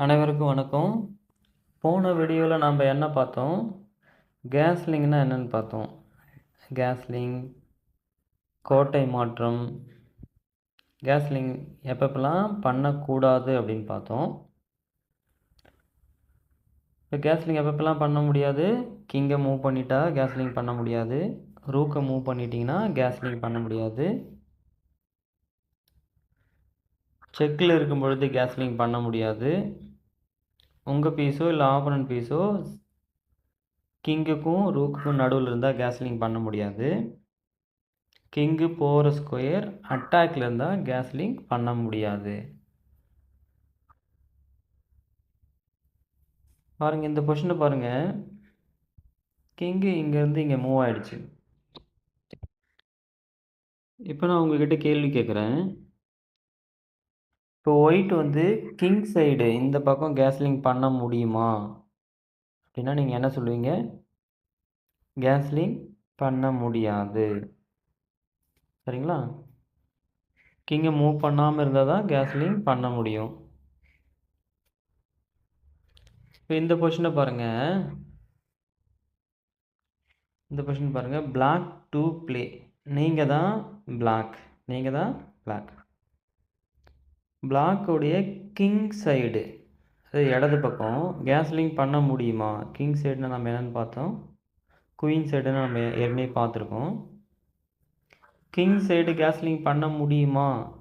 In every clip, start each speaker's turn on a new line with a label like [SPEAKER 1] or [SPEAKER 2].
[SPEAKER 1] அனைவருக்கும் வணக்கம். போன வீடியோவில் நாம் என்ன பார்த்தோம்? கேஸ்லிங்னா என்னென்னு பார்த்தோம். கேஸ்லிங் கோட்டை மாற்றம் கேஸ்லிங் எப்பப்பெல்லாம் பண்ணக்கூடாது அப்படின்னு பார்த்தோம். இப்போ கேஸ்லிங் எப்பப்பெல்லாம் பண்ண முடியாது? கிங்கை மூவ் பண்ணிட்டா கேஸ்லிங் பண்ண முடியாது. ரூக்கை மூவ் பண்ணிட்டீங்கன்னா கேஸ்லிங் பண்ண முடியாது. செக்கில் இருக்கும் பொழுது கேஸ்லிங் பண்ண முடியாது. உங்கள் பீஸோ இல்லை ஆப்பனன்ட் பீஸோ கிங்குக்கும் ரூக்குக்கும் நடுவில் இருந்தால் கேஸ்லிங் பண்ண முடியாது. கிங்கு போகிற ஸ்கொயர் அட்டாக்ல இருந்தால் கேஸ்லிங் பண்ண முடியாது. பாருங்கள் இந்த கொஷினை பாருங்கள் கிங்கு இங்கேருந்து இங்கே மூவ் ஆயிடுச்சு. இப்போ நான் உங்ககிட்ட கேள்வி கேட்குறேன் இப்போ ஒயிட் வந்து கிங் சைடு இந்த பக்கம் கேஸ்லிங் பண்ண முடியுமா? அப்படின்னா நீங்கள் என்ன சொல்லுவீங்க? கேஸ்லிங் பண்ண முடியாது. சரிங்களா? கிங்கை மூவ் பண்ணாமல் இருந்தால் தான் கேஸ்லிங் பண்ண முடியும். இப்போ இந்த பொஷனை பாருங்கள் இந்த பொஷன் பாருங்கள் பிளாக் டு ப்ளே நீங்கள் தான் பிளாக் நீங்கள் தான் பிளாக் பிளாக்குடைய கிங் சைடு. அது இடது பக்கம். கேஸ்லிங் பண்ண முடியுமா? கிங் சைடுனா நம்ம என்னென்னு பார்த்தோம். குயின் சைடுன்னு நம்ம ஏற்கனவே பார்த்துருக்கோம். கிங் சைடு கேஸ்லிங் பண்ண முடியுமா?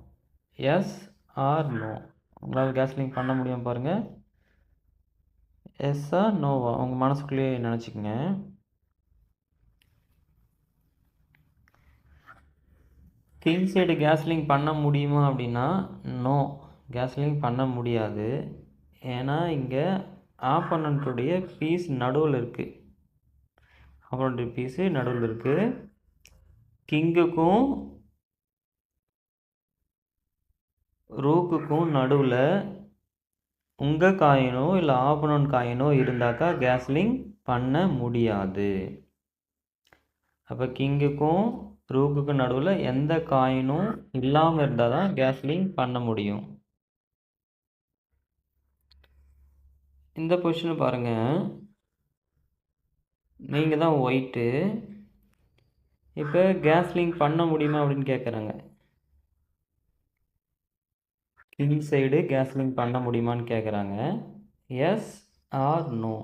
[SPEAKER 1] Yes or no. உங்களால் கேஸ்லிங் பண்ண முடியும் பாருங்கள் எஸ்ஸா நோவா. உங்கள் மனசுக்குள்ளேயே நினச்சிக்கங்க. கிங் சைடு கேஸ்லிங் பண்ண முடியுமா அப்படின்னா நோ கேஸ்லிங் பண்ண முடியாது. ஏன்னா இங்கே ஆப்பனண்ட்டுடைய பீஸ் நடுவில் இருக்குது ஆப்பனண்ட்டு பீஸு நடுவில் இருக்குது கிங்குக்கும் ரூக்குக்கும் நடுவில் உங்கள் காயினோ இல்லை ஆப்பனண்ட் காயினோ இருந்தாக்கா கேஸ்லிங் பண்ண முடியாது. அப்போ கிங்குக்கும் ரூக்குக்கு நடுவில் எந்த காயினும் இல்லாமல் இருந்தால் தான் கேஸ்லிங் பண்ண முடியும். இந்த பொசிஷனை பாருங்கள் நீங்கள் தான் ஒயிட்டு. இப்போ கேஸ்லிங் பண்ண முடியுமா அப்படின்னு கேட்குறாங்க கிங் சைடு கேஸ்லிங் பண்ண முடியுமான்னு கேட்குறாங்க எஸ் ஆர் நோ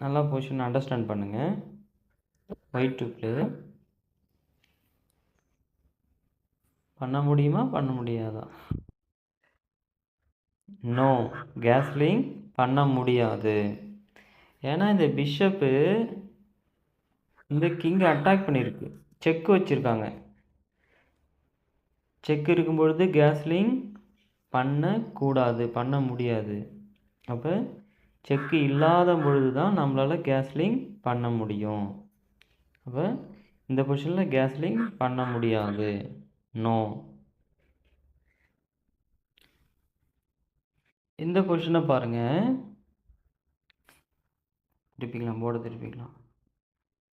[SPEAKER 1] நல்லா பொசிஷன் அண்டர்ஸ்டாண்ட் பண்ணுங்கள் ஒயிட் டு பண்ண முடியுமா? பண்ண முடியாதா? நோ கேஸ்லிங் பண்ண முடியாது. ஏன்னா இந்த பிஷப்பு இந்த கிங்கை அட்டாக் பண்ணியிருக்கு செக்கு வச்சுருக்காங்க. செக் இருக்கும் பொழுது கேஸ்லிங் பண்ணக்கூடாது. பண்ண முடியாது. அப்போ செக்கு இல்லாத பொழுது தான் நம்மளால் கேஸ்லிங் பண்ண முடியும். அப்போ இந்த பொசிஷனில் கேஸ்லிங் பண்ண முடியாது. நோ. இந்த பொசிஷனை பாருங்கள் திருப்பிக்கலாம் போர்டை திருப்பிக்கலாம்.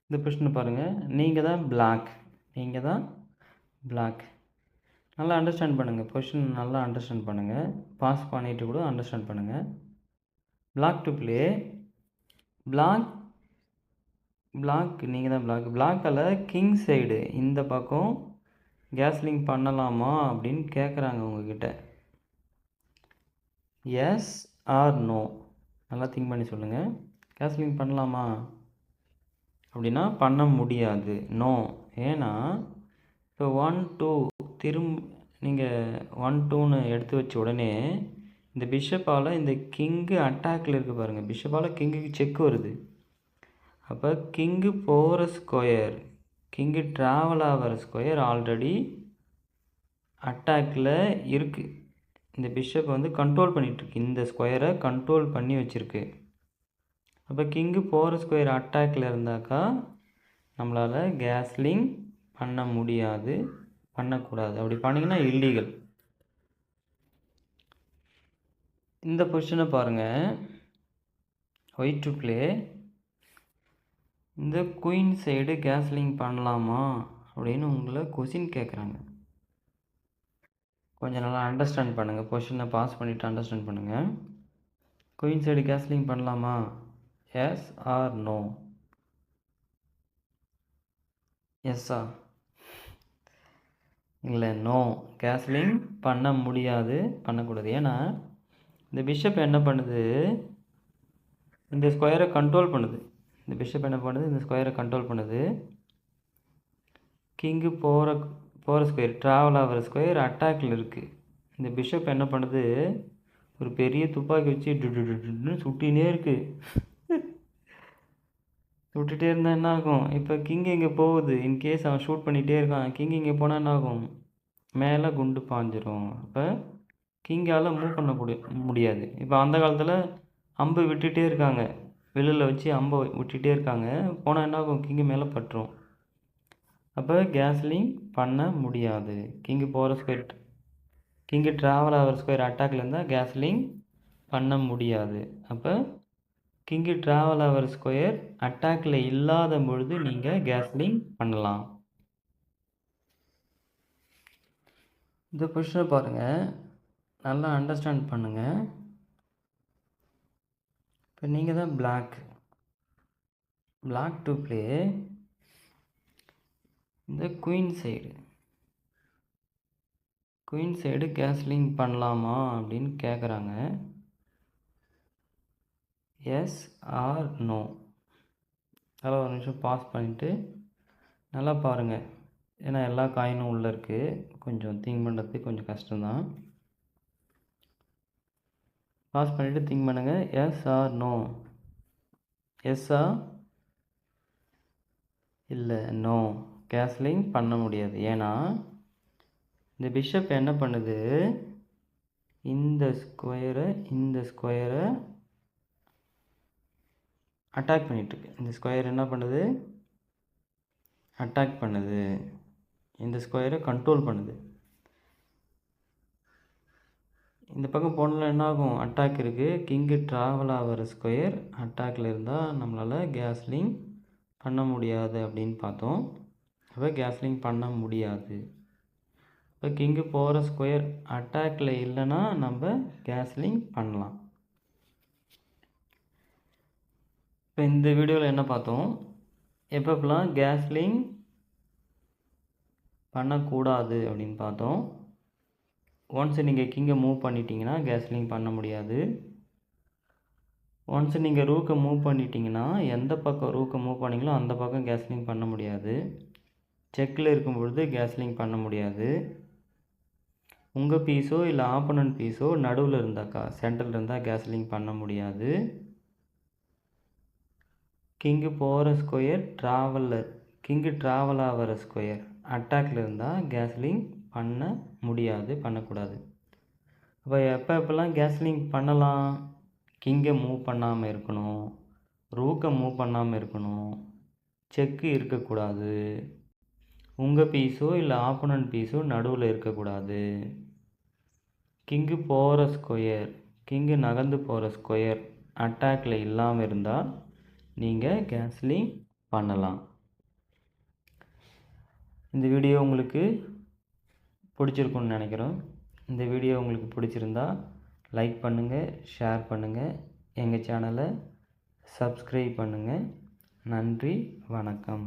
[SPEAKER 1] இந்த பொசிஷனை பாருங்கள் நீங்கள் தான் பிளாக் நீங்கள் தான் பிளாக் நல்லா அண்டர்ஸ்டாண்ட் பண்ணுங்கள் பொசிஷன் நல்லா அண்டர்ஸ்டாண்ட் பண்ணுங்கள் பாஸ் பண்ணிவிட்டு கூட அண்டர்ஸ்டாண்ட் பண்ணுங்கள் black to play black black நீங்கள் தான் பிளாக் பிளாக்கில் கிங் சைடு இந்த பக்கம் கேஸ்லிங் பண்ணலாமா அப்படின்னு கேட்குறாங்க உங்ககிட்ட. எஸ் ஆர் நோ நல்லா திங்க் பண்ணி சொல்லுங்கள் கேஸ்லிங் பண்ணலாமா? அப்படின்னா பண்ண முடியாது. நோ ஏன்னா இப்போ ஒன் டூ திரும்ப நீங்கள் ஒன் டூன்னு எடுத்து வச்ச உடனே இந்த பிஷப்பால் இந்த கிங்கு அட்டாக்கில் இருக்குது பாருங்கள் பிஷப்பால் கிங்குக்கு செக் வருது. அப்போ கிங்கு போகிற ஸ்கொயர் கிங்கு ட்ராவல் ஆகிற ஸ்கொயர் ஆல்ரெடி அட்டாக்கில் இருக்குது இந்த பிஷப் வந்து கண்ட்ரோல் பண்ணிகிட்ருக்கு இந்த ஸ்கொயரை கண்ட்ரோல் பண்ணி வச்சுருக்கு. அப்போ கிங்கு போகிற ஸ்கொயர் அட்டாக்கில் இருந்தாக்கா நம்மளால் கேஸ்லிங் பண்ண முடியாது பண்ணக்கூடாது. அப்படி பண்ணிங்கன்னா இல்லீகல் இந்த பொசிஷனை பாருங்கள் ஒயிட் டு ப்ளே இந்த குயின் சைடு கேஸ்லிங் பண்ணலாமா? அப்படின்னு உங்களை கொஷின் கேட்குறாங்க கொஞ்சம் நல்லா அண்டர்ஸ்டாண்ட் பண்ணுங்கள் கொஷினை பாஸ் பண்ணிவிட்டு அண்டர்ஸ்டாண்ட் பண்ணுங்கள் குயின் சைடு கேஸ்லிங் பண்ணலாமா? எஸ் ஆர் நோ எஸ்ஸா இல்லை நோ கேஸ்லிங் பண்ண முடியாது பண்ணக்கூடாது. ஏன்னா இந்த பிஷப் என்ன பண்ணுது? இந்த ஸ்கொயரை கண்ட்ரோல் பண்ணுது. இந்த பிஷப் என்ன பண்ணுது? இந்த ஸ்கொயரை கண்ட்ரோல் பண்ணுது. கிங்கு போகிற போகிற ஸ்கொயர் ட்ராவல் ஆகிற ஸ்கொயர் அட்டாக்கில் இருக்குது இந்த பிஷப் என்ன பண்ணுது? ஒரு பெரிய துப்பாக்கி வச்சு டுன்னு சுட்டினே இருக்குது சுட்டுகிட்டே இருந்தால் என்ன ஆகும்? இப்போ கிங் இங்கே போகுது? இன்கேஸ் அவன் ஷூட் பண்ணிகிட்டே இருக்கான். கிங் இங்கே போனால் என்ன ஆகும்? மேலே குண்டு பாஞ்சிரும். இப்போ கிங்கால் மூவ் பண்ண முடியாது. இப்போ அந்த காலத்தில் அம்பு விட்டுகிட்டே இருக்காங்க. வெளியில் வச்சு அம்பை விட்டுட்டே இருக்காங்க. போனால் என்ன ஆகும்? கிங்கு மேலே பட்டுரும். அப்போ கேஸ்லிங் பண்ண முடியாது. கிங்கு போகிற ஸ்கொயர் கிங்கு ட்ராவல் ஆகிற ஸ்கொயர் அட்டாக்ல இருந்தால் கேஸ்லிங் பண்ண முடியாது. அப்போ கிங்கு ட்ராவல் ஆகிற ஸ்கொயர் அட்டாக்கில் இல்லாத பொழுது நீங்கள் கேஸ்லிங் பண்ணலாம். இந்த கொஷினை பாருங்கள் நல்லா அண்டர்ஸ்டாண்ட் பண்ணுங்கள் இப்போ நீங்கள் தான் பிளாக் பிளாக் டு ப்ளே இந்த queen side queen side castling பண்ணலாமா அப்படின்னு கேட்குறாங்க எஸ் ஆர் நோ அதெல்லாம் ஒரு நிமிஷம் பாஸ் பண்ணிவிட்டு நல்லா பாருங்கள் ஏன்னா எல்லா காயினும் உள்ளே இருக்குது கொஞ்சம் திங்க் பண்ணுறதுக்கு கொஞ்சம் கஷ்டம்தான். பாஸ் பண்ணிவிட்டு திங்க் பண்ணுங்கள் எஸ் ஆர் நோ எஸ்ஸா இல்லை நோ கேஸ்லிங் பண்ண முடியாது. ஏன்னா இந்த பிஷப் என்ன பண்ணுது? இந்த ஸ்கொயரை இந்த ஸ்கொயரை அட்டாக் பண்ணிகிட்ருக்கு இந்த ஸ்கொயர் என்ன பண்ணுது? அட்டாக் பண்ணுது. இந்த ஸ்கொயரை கண்ட்ரோல் பண்ணுது. இந்த பக்கம் போனால் என்ன ஆகும் அட்டாக் இருக்குது கிங்கு ட்ராவல் ஆகிற ஸ்கொயர் அட்டாக்கில் இருந்தால் நம்மளால் கேஸ்லிங் பண்ண முடியாது அப்படின்னு பார்த்தோம். அப்போ கேஸ்லிங் பண்ண முடியாது. இப்போ கிங்கு போகிற ஸ்கொயர் அட்டாக்கில் இல்லைன்னா நம்ம கேஸ்லிங் பண்ணலாம். இப்போ இந்த வீடியோவில் என்ன பார்த்தோம்? எப்பப்பெல்லாம் கேஸ்லிங் பண்ணக்கூடாது அப்படின்னு பார்த்தோம். ஒன்ஸ் நீங்கள் கிங்கை மூவ் பண்ணிட்டீங்கன்னா கேஸ்லிங் பண்ண முடியாது. ஒன்ஸ் நீங்கள் ரூக்கை மூவ் பண்ணிட்டீங்கன்னா எந்த பக்கம் ரூக்கை மூவ் பண்ணீங்களோ அந்த பக்கம் கேஸ்லிங் பண்ண முடியாது. செக்கில் இருக்கும் பொழுது கேஸ்லிங் பண்ண முடியாது. உங்கள் பீஸோ இல்லை ஆப்பனன்ட் பீஸோ நடுவில் இருந்தாக்கா சென்டரில் இருந்தால் கேஸ்லிங் பண்ண முடியாது. கிங்கு போகிற ஸ்கொயர் ட்ராவலில் கிங்கு ட்ராவல் ஆகிற ஸ்கொயர் அட்டாக்ல இருந்தால் கேஸ்லிங் பண்ண முடியாது பண்ணக்கூடாது. அப்போ எப்போ எப்போல்லாம் கேஸ்லிங் பண்ணலாம்? கிங்கை மூவ் பண்ணாமல் இருக்கணும். ரூக்கை மூவ் பண்ணாமல் இருக்கணும். செக்கு இருக்கக்கூடாது. உங்கள் பீஸோ இல்லை ஆப்போனன்ட் பீஸோ நடுவில் இருக்கக்கூடாது. கிங்கு போகிற ஸ்கொயர் கிங்கு நகர்ந்து போகிற ஸ்கொயர் அட்டாக்ல இல்லாமல் இருந்தால் நீங்கள் கேஸ்லிங் பண்ணலாம். இந்த வீடியோ உங்களுக்கு பிடிச்சிருக்குன்னு நினைக்கிறோம். இந்த வீடியோ உங்களுக்கு பிடிச்சிருந்தா லைக் பண்ணுங்கள் ஷேர் பண்ணுங்கள் எங்கள் சேனலை சப்ஸ்கிரைப் பண்ணுங்கள் நன்றி வணக்கம்.